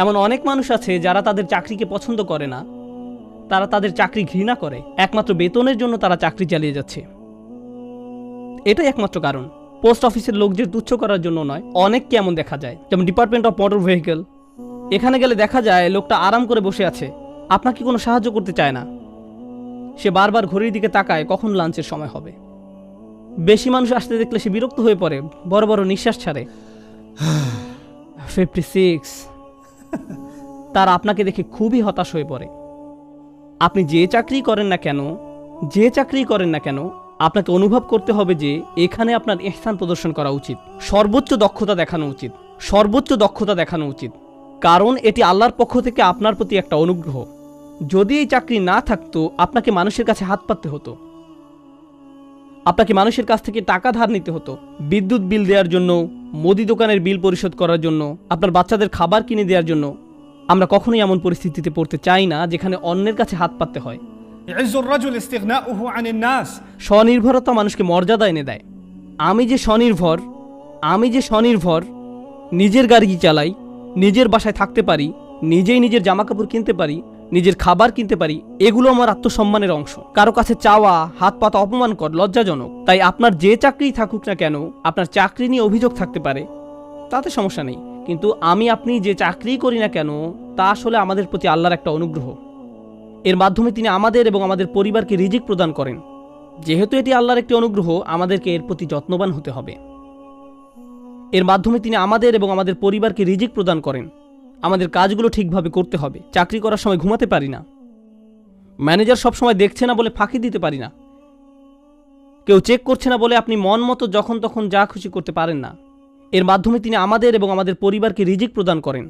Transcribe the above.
এমন অনেক মানুষ আছে যারা তাদের চাকরিকে পছন্দ করে না। তারা তাদের চাকরি ঘৃণা করে। একমাত্র বেতনের জন্য তারা চাকরি চালিয়ে যাচ্ছে। এটাই একমাত্র কারণ। পোস্ট অফিসের লোকদের তুচ্ছ করার জন্য নয়, অনেককে এমন দেখা যায়। যেমন ডিপার্টমেন্ট অফ মোটর ভেহিকেল এখানে গেলে দেখা যায় লোকটা আরাম করে বসে আছে। আপনাকে কোনো সাহায্য করতে চায় না? সে বারবার ঘড়ির দিকে তাকায় কখন লাঞ্চের সময় হবে। বেশি মানুষ আসতে দেখলে সে বিরক্ত হয়ে পড়ে, বড় বড় নিঃশ্বাস ছাড়ে। ফিফটি সিক্স তার আপনাকে দেখে খুবই হতাশ হয়ে পড়ে। আপনি যে চাকরি করেন না কেন, যে চাকরি করেন না কেন, আপনাকে অনুভব করতে হবে যে এখানে আপনার ইহসান প্রদর্শন করা উচিত। সর্বোচ্চ দক্ষতা দেখানো উচিত। সর্বোচ্চ দক্ষতা দেখানো উচিত। কারণ এটি আল্লাহর পক্ষ থেকে আপনার প্রতি একটা অনুগ্রহ। যদি এই চাকরি না থাকতো, আপনাকে মানুষের কাছে হাত পাততে হতো। আপনাকে মানুষের কাছ থেকে টাকা ধার নিতে হতো। বিদ্যুৎ বিল দেওয়ার জন্য মুদি দোকানের বিল পরিশোধ করার জন্য আপনার বাচ্চাদের খাবার কিনে দেওয়ার জন্য আমরা কখনোই এমন পরিস্থিতিতে পড়তে চাই না যেখানে অন্যের কাছে হাত পাততে হয়। স্বনির্ভরতা মানুষকে মর্যাদা এনে দেয়। আমি যে স্বনির্ভর আমি যে স্বনির্ভর নিজের গাড়ি চালাই নিজের বাসায় থাকতে পারি নিজেই নিজের জামাকাপড় কিনতে পারি নিজের খাবার কিনতে পারি, এগুলো আমার আত্মসম্মানের অংশ। কারও কাছে চাওয়া, হাত পাতা অপমানকর লজ্জাজনক। তাই আপনার যে চাকরিই থাকুক না কেন, আপনার চাকরি নিয়ে অভিযোগ থাকতে পারে। তাতে সমস্যা নেই। কিন্তু আমি আপনি যে চাকরিই করি না কেন, তা আসলে আমাদের প্রতি আল্লাহর একটা অনুগ্রহ। এর মাধ্যমে তিনি আমাদের এবং আমাদের পরিবারকে রিজিক প্রদান করেন। যেহেতু এটি আল্লাহর একটি অনুগ্রহ, আমাদেরকে এর প্রতি যত্নবান হতে হবে। এর মাধ্যমে তিনি আমাদের এবং আমাদের পরিবারকে রিজিক প্রদান করেন। আমাদের কাজগুলো ঠিকভাবে করতে হবে। চাকরি করার সময় ঘুমাতে পারি না। ম্যানেজার সবসময় দেখছে না বলে ফাঁকি দিতে পারি না। কেউ চেক করছে না বলে আপনি মন মতো যখন তখন যা খুশি করতে পারেন না। এর মাধ্যমে তিনি আমাদের এবং আমাদের পরিবারকে রিজিক প্রদান করেন।